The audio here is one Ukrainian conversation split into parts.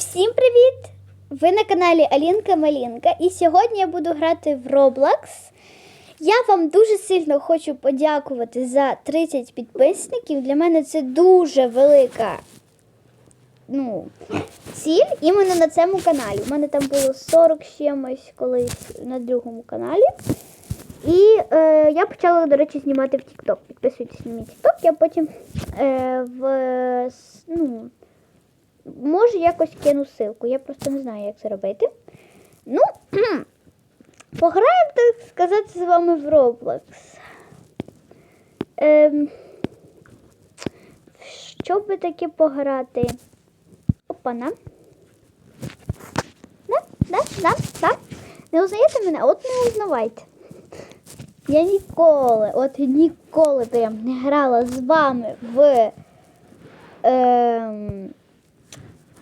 Всім привіт! Ви на каналі Алінка Малінка. І сьогодні я буду грати в Roblox. Я вам дуже сильно хочу подякувати за 30 підписників. Для мене це дуже велика ну, ціль іменно на цьому каналі. У мене там було 40 з чимось колись на другому каналі. І е, я почала, до речі, знімати в TikTok. Підписуйтесь на мій TikTok, я потім е, в ну, може якось кину ссылку. Я просто не знаю, як це робити. Ну, пограємо, так сказати, з вами в Roblox. Ем, що би таке пограти? Опана. Да, да, да, да. Не узнаєте мене? От не узнавайте. Я ніколи, от ніколи прям не грала з вами в. Ем,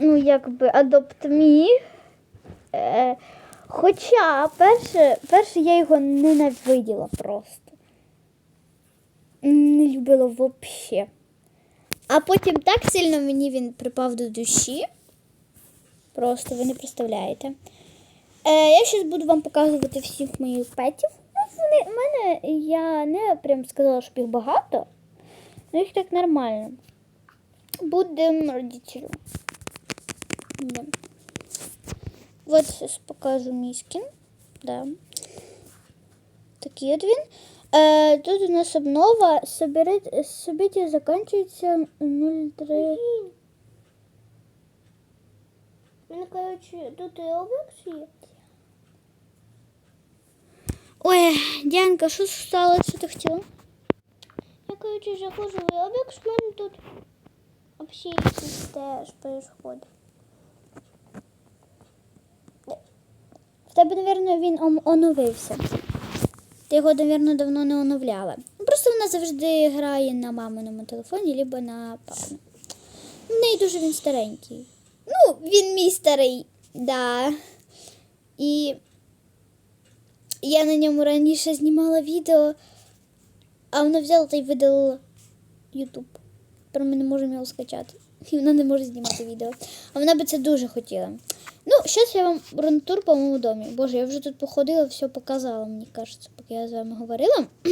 ну, якби Adopt Me. Е, хоча перше, перше я його ненавиділа просто. Не любила взагалі. А потім так сильно мені він припав до душі. Просто ви не представляєте. Е, я зараз буду вам показувати всіх моїх петів. Ну, вони, в мене я не прям сказала, що їх багато, але їх так нормально. Будемо родителю. Да. Вот сейчас покажу мій скін. Да. Такий от він. Е, тут у нас обнова. Событие закінчується 03. Ну, короче, тут і Roblox є. Ой, Дянка, що стало? Що ти хотіла? Я, короче, заходжу в Roblox, в мене тут вообще теж происходит. Тебе, мабуть, він оновився. Ти його, мабуть, давно не оновляла. Ну, Просто вона завжди грає на маминому телефоні, або на папиному. В неї дуже він старенький. Ну, він мій старий, да. І я на ньому раніше знімала відео, а вона взяла та й видалила YouTube. Тепер ми не можемо його скачати. І вона не може знімати відео. А вона би це дуже хотіла. Ну, зараз я вам рунтур по моєму домі. Боже, я вже тут походила, все показала, мені кажеться, поки я з вами говорила.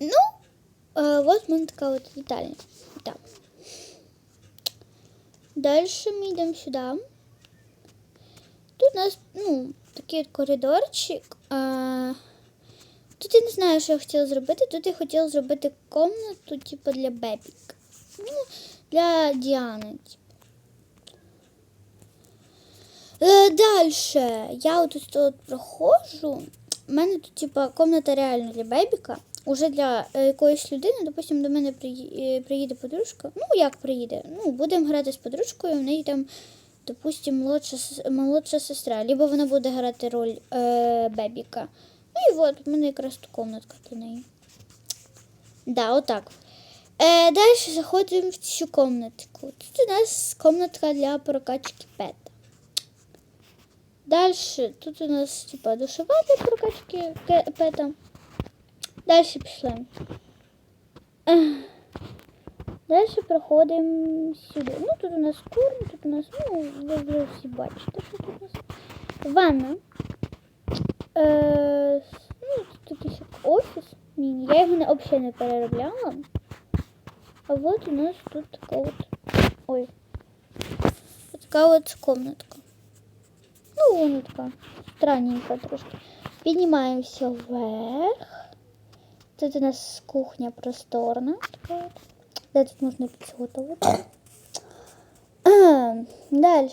ну, а, от в мене така от вітальня. Так. Далі ми йдемо сюди. Тут у нас, ну, такий от коридорчик. А, тут я не знаю, що я хотіла зробити. Тут я хотіла зробити комнату, типу, для бебіка. Ну, для Діани. типу. Е, Дальше я от тут от проходжу. У мене тут, типа, комната реально для бебіка. Уже для е, якоїсь людини, допустим, до мене е, приїде подружка. Ну, як приїде? Ну, будемо грати з подружкою, в неї там, допустим, молодша, молодша сестра. Либо вона буде грати роль е, бебіка. Ну і от, в мене якраз тут комнатка для неї. Да, отак. Е, далі заходимо в цю комнатку. Тут у нас комнатка для прокачки пета. Дальше тут у нас типа душова для прокачки ке- пета. Дальше пішли. Ех. Дальше проходимо сюди. Ну тут у нас курні, тут у нас, ну, ви вже всі бачите, що тут у нас. Ванна. Е, ну, тут якийсь як офіс. Міні. Я його не, взагалі не переробляла. А вот у нас тут така от. Ой. Така от комнатка. Ну, вона така странненька трошки. Піднімаємося вверх. Тут у нас кухня просторна. Така от. Тут можна підготувати. Далі.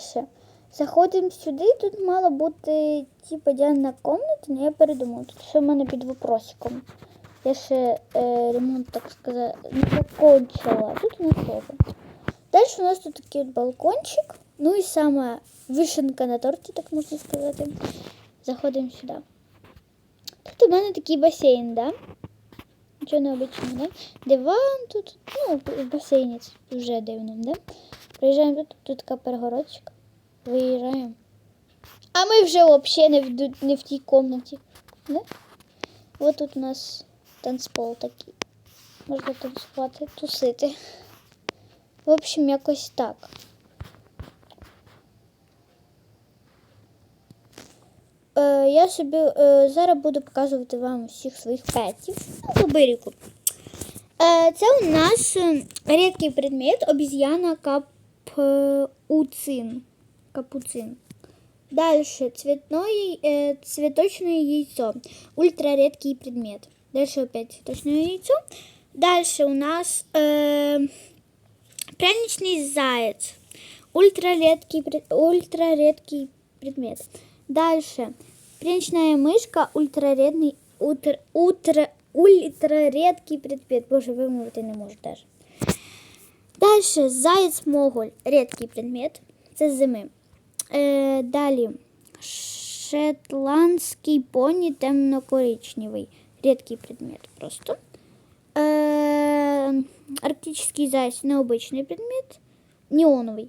Заходимо сюди. Тут мала бути типа діана комната, але я передумала. Тут все в мене під вопросиком. Я ще е, ремонт, так сказати, не закончила. Тут у нас. Далі у нас тут такий от балкончик. Ну і сама вишенка на торті, так можна сказати. Заходимо сюди. Тут у мене такий басейн, да? Нічого необычного, да? Диван тут, ну, в басейні вже дивно, да? Приїжджаємо тут, тут така перегородочка. Виїжджаємо. А ми вже взагалі не в, не в тій комнаті. Да? От тут у нас танцпол такий. Можна танцювати, тусити. В общем, якось так. е, я собі е, зараз буду показувати вам всіх своїх петів. Ну, Лобиріку. Е, це у нас е, рідкий предмет обезьяна капуцин. Капуцин. Дальше цветное, э, цветочное яйцо. Ультраредкий предмет. Дальше опять цветочное яйцо. Дальше у нас э, пряничный заяц. Ультраредкий, пред- ультраредкий предмет. Дальше пряничная мышка. Ультраредный, утр, утра, ультраредкий предмет. Боже, вимовити не можу даже. Дальше заяць моголь. Рідкий предмет. Це зими. Е, далі. Шотландський поні темно-коричневий. Рідкий предмет просто. Е, арктичний заяць необичний предмет. Неоновий.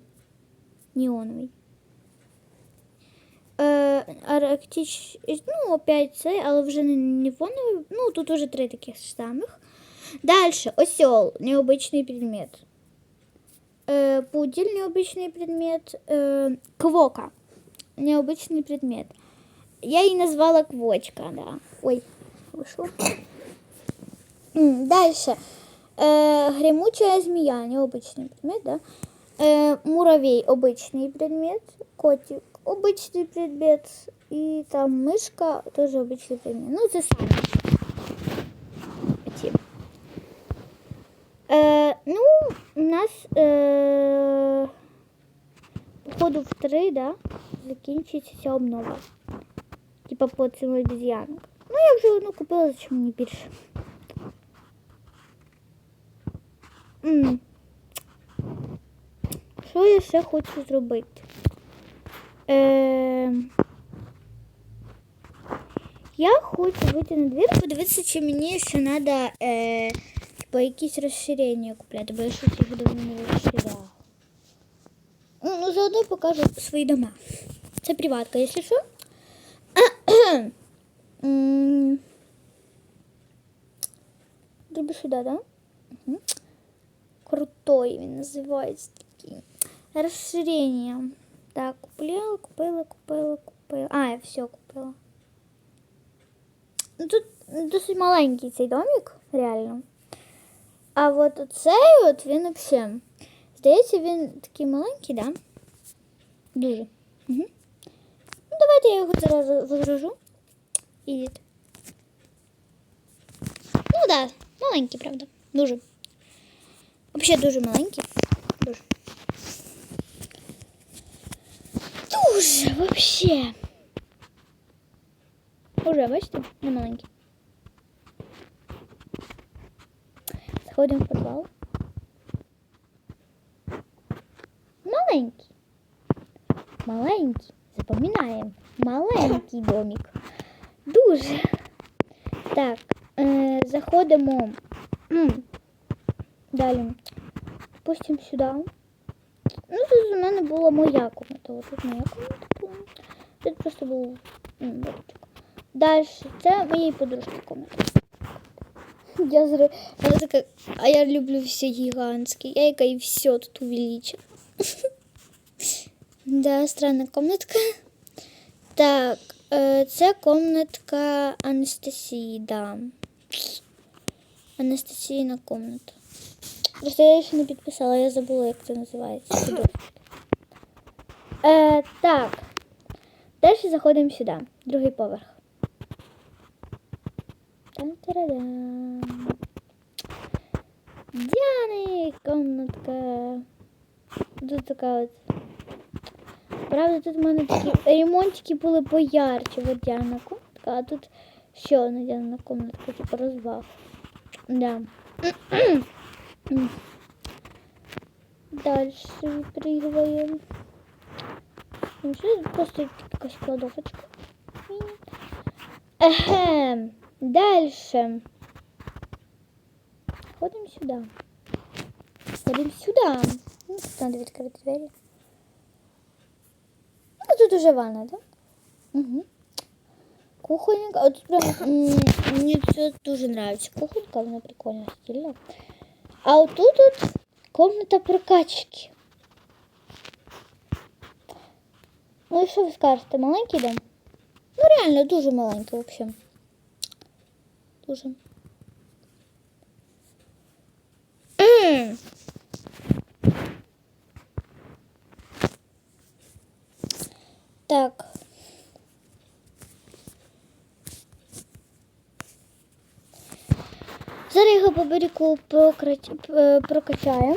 Неоновий. Арктич... Ну, опять це, але вже не неоновий. Ну, тут уже три таких самих. Дальше. Осел. Необычный предмет. Э, пудель необычный предмет. Э, квока. Необычный предмет. Я її назвала квочка, да. Ой, вийшло. М, Дальше. Э, гремучая змея. Необычный предмет, да. Э, муравей. Обычный предмет. Котик Обычный предмет. И там мышка. Тоже обычный предмет. Ну, це самі. Ці. Е, ну, у нас е, походу в три, да, закінчиться ця обнова. Типа по цим обезьянам. Ну, я вже одну купила, зачем мені більше. М. Що я ще хочу зробити? Е, я хочу вийти на двір, подивитися, чи мені ще треба е, типу, якісь розширення купляти, бо я щось їх давно не розширяла. Ну, ну, заодно покажу свої дома. Це приватка, якщо що. М. Тобі сюди, да? Угу. Крутой він називається такий. Розширення. Так, купила, купила, купила, купила. А, я все купила. Ну, Тут досить маленький цей домик, реально. А от оцей от він взагалі. Здається, він такий маленький, да? Дуже. Угу. Ну, давайте я його зараз возражу. Ідіть. Ну да, маленький, правда. Дуже. Взагалі дуже маленький. Дуже. Дуже, вообще. Уже, бачите, не маленький. Заходимо в підвал. Маленький. Маленький. Запам'ятаємо. Маленький домик. Дуже. Так, е, заходимо. Далі. Пустимо сюди. Ну, тут у мене була моя комната. Ось тут моя комната була. Тут просто був борчик. Далі. Це моєї подружки комната. Я зра... Вона така, а я люблю все гігантські. Я яка і все тут увеличу. Да, странна комнатка. Так, е, це комнатка Анастасії, да. Анастасійна комната. Просто я ще не підписала, я забула, як це називається. Е, так. Далі заходимо сюди. Другий поверх. Там-тарадам. Діани, комнатка. Тут така от. Правда, тут в мене такі ремонтики були поярче. Діана комнатка, а тут ще одна Діана комнатка, типу розваг. Да. Дальше прыгаем. Ну, что это просто какая кладовочка. Эхем. Дальше. Ходим сюда. Ходим сюда. Ну, тут надо открыть двери. Ну, тут уже ванна, да? Угу. Кухонька. Вот тут прям м, мне все тоже нравится. Кухонька, она прикольно, стильно. А вот тут вот комната прокачки. Ну і що ви скажете, маленький дом? Ну, реально дуже маленький взагалі. Дуже. М. Так. Зараз його по берегу е, прокачаємо.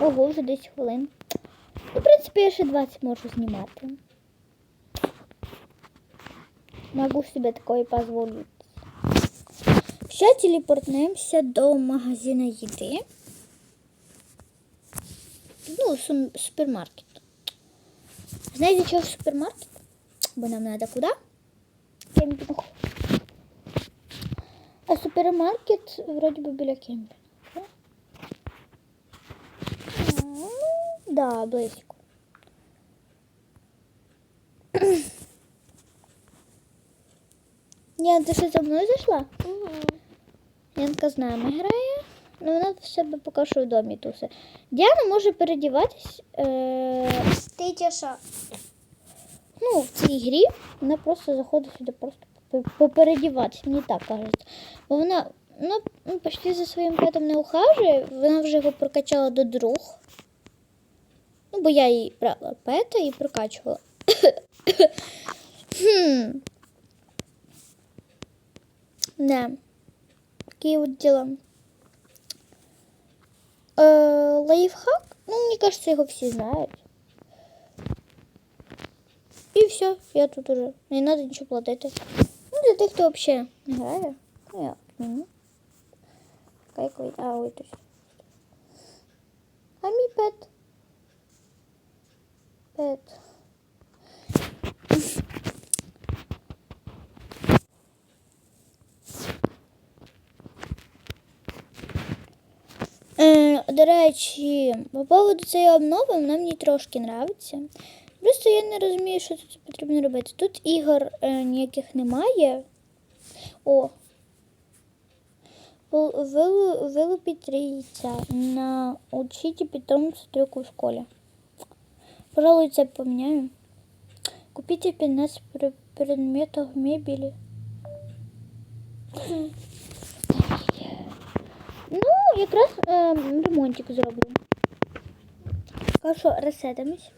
Ого, вже 10 хвилин. Ну, в принципі, я ще 20 можу знімати. Могу себе такое позволить. Сейчас телепортнемся до магазина еды. Ну, супермаркет. Знаете, что в супермаркет? Бо нам надо куда? Кемпинг. А супермаркет вроде бы біля кемпінгу. Ну, Да, близько. Ні, ти що за мною зайшла? Угу. Янка з нами грає, але вона в себе поки що в домі тусе. Діана може передіватись е, Ти тяша. ну, в цій грі. Вона просто заходить сюди просто попе- попередіватись, мені так кажеться. Бо вона ну, ну, почти за своїм петом не ухажує, вона вже його прокачала до друг. Ну, бо я їй брала пета і прокачувала. Хм. Да. Такие вот дела. Э, лайфхак? Ну, мне кажется, его все знают. И все, я тут уже. Не надо ничего платить. Ну, для тех, кто вообще не грає. Ну, я отменю. Какой? А, ой, то есть. А мій пет. Пет. Е, до речі, по поводу цієї обнови вона мені трошки нравиться. Просто я не розумію, що тут потрібно робити. Тут ігор е, ніяких немає. О. Вил- вилу- Вилупить яйця. Научите питомца трюку в школе. Пожалуй, це поменяю. Купите 15 пр- предметов мебели. Ну, якраз е, ремонтик зроблю. Хорошо, ресетимось.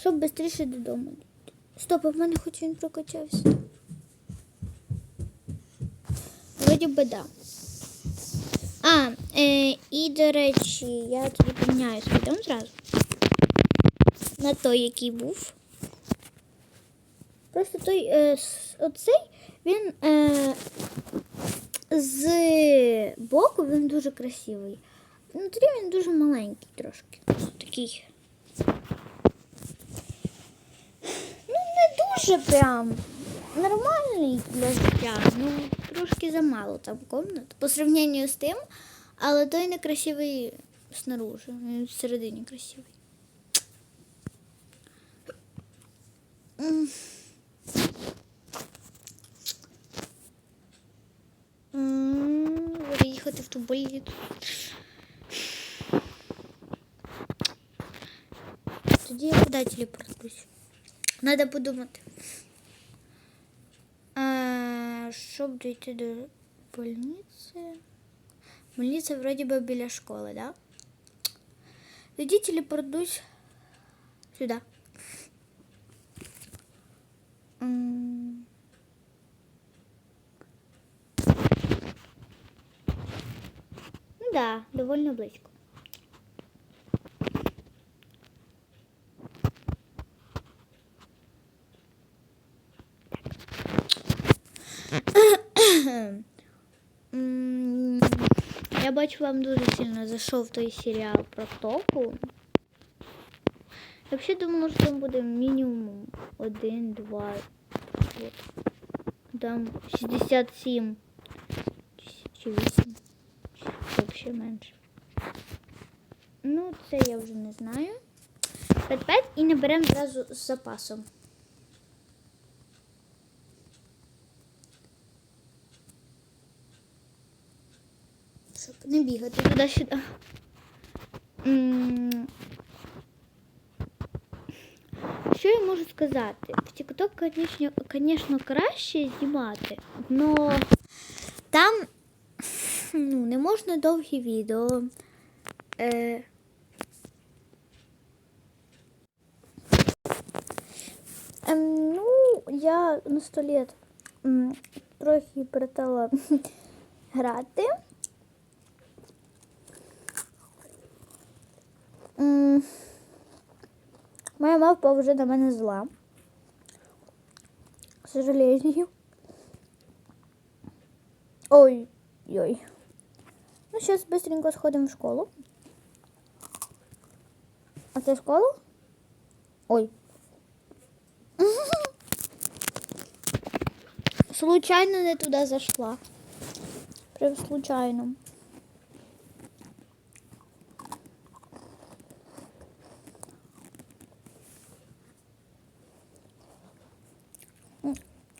Щоб швидше додому. Стоп, а в мене хоч він прокачався. Вроді би да. А, е, і до речі, я тоді поміняю свій зразу. На той, який був. Просто той, е, оцей, він е, з боку він дуже красивий. Внутрі він дуже маленький трошки. Такий. Ну, не дуже прям нормальний для життя. Ну, трошки замало там комнат. По сравненню з тим, але той не красивий снаружи. Всередині красивий. М, в ту больницю. Тоді я куди телепортуюсь? Надо подумати. А, щоб дійти до больниці. Больниця вроді би біля школи, да? Тоді телепортуюсь сюди. М. Ну да, довольно близько. Я бачу, вам дуже сильно зайшов той серіал про току. Я взагалі думала, що там буде мінімум один, два, от. Там 67 чи 8. Взагалі менше. Ну, це я вже не знаю. 5-5 і наберемо зразу з запасом. Щоб не бігати туди-сюди. Що я можу сказати? В TikTok, звісно, звісно, краще знімати, але там ну, не можна довгі відео. Е... Ем, ну, я на столі м, трохи перестала грати. Моя мавпа вже на мене зла. К сожалению. Ой-ой. Ну, сейчас быстренько сходим в школу. А це школа? Ой. Случайно не туда зашла. Прям случайно.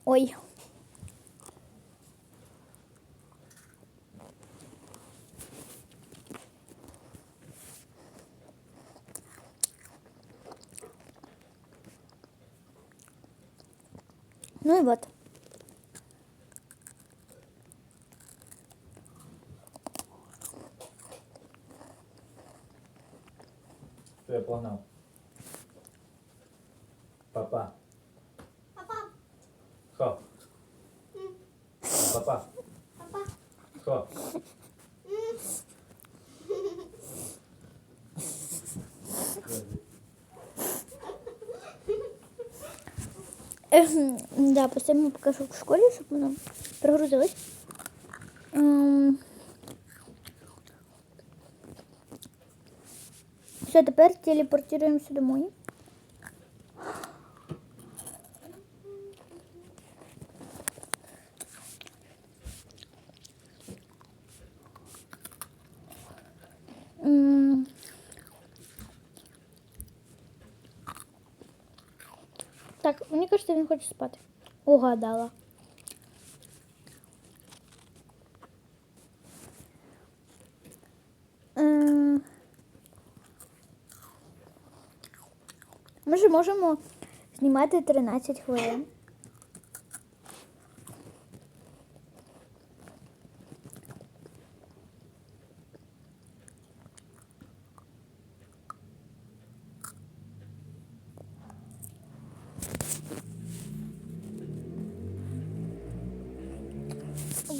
Ой. Ну и вот. Все, я погнав. Да, поставимо покажу в школі, щоб воно прогрузилось. Ем. Все, тепер телепортируємося домой. М. Так, хоче спати. Угадала. Ем, Ми ж можемо знімати 13 хвилин.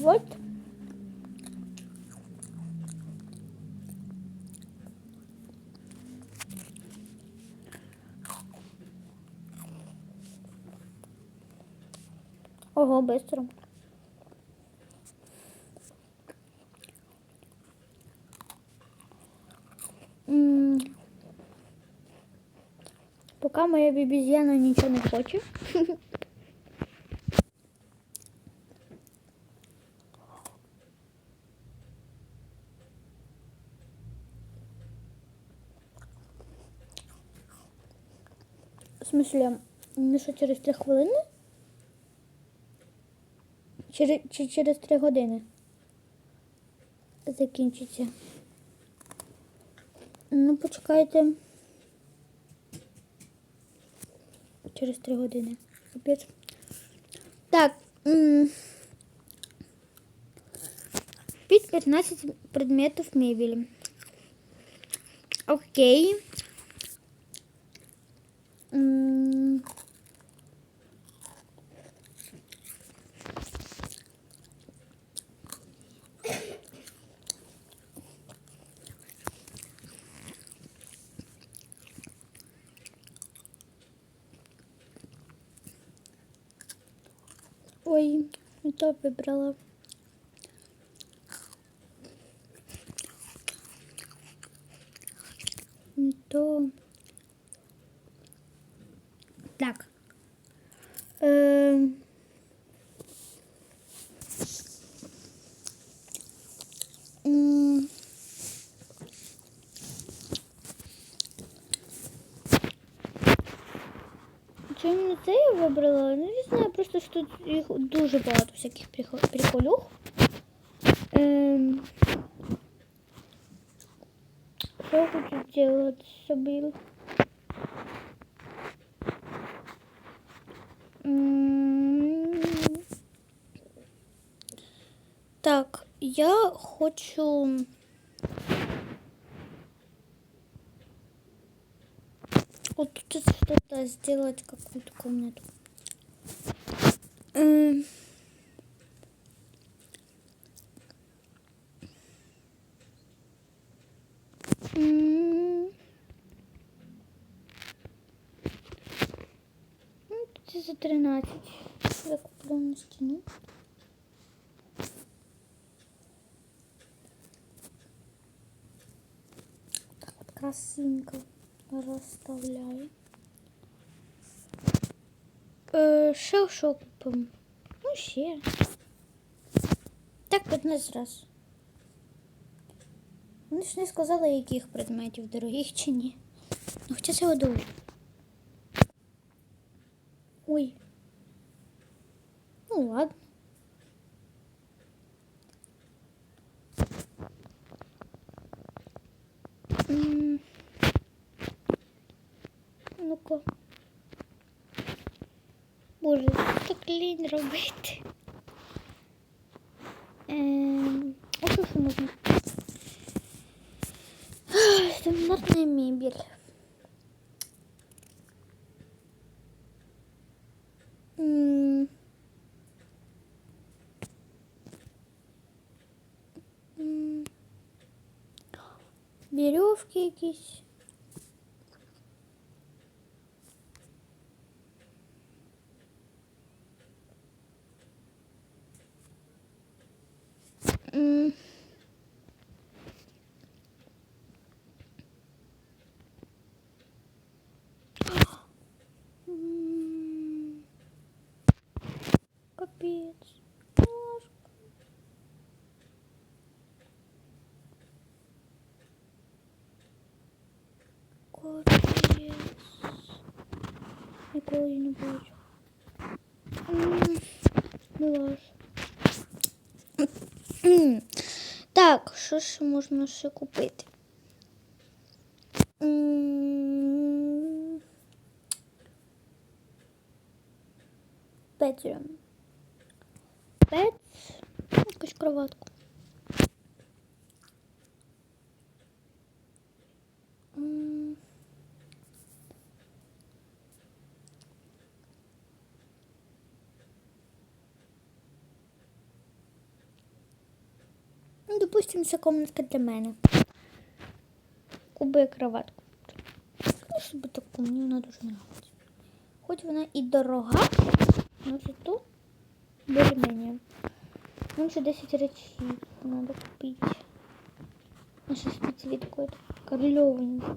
Вот. Ого, быстро. М. Пока моя бібізяна нічого не хоче. В смысле, ну що через три хвилини? Через, чи через три години закінчиться. Ну, почекайте. Через три години. Капець. Так. Під 15 предметів мебелі. Окей. М, Ой, не то вибрала. То. Так. М. Чому це я вибрала? Коротше, тут їх дуже багато всяких приколюх. Ем... Що хочу делать собі? Так, я хочу. Вот тут что-то сделать, какую-то комнату. Стіну. Так от красивенько розставляю. Е, ще що? Ну, ще. Так, 15 раз. Вони ж не сказали, яких предметів дорогих чи ні. Ну, хоча це одову. Ну ладно. Ну-ка. Боже, так лінь робити. Ем, а що ще можна? Мебель. М. Веревки якісь. М. М. Капец. Машка. Капец. Ніколи не бачу. Милаш. Так, що ж можна ще купити? Bedroom. Bed. Якусь кроватку. М. Ну, допустим, це комнатка для мене. Куби кроватку. Ну, собі таку, мені вона дуже подобається. Хоч вона і дорога, але зато більш-менш. Нам ще 10 речей треба купити. Наша спецвідку клевенько.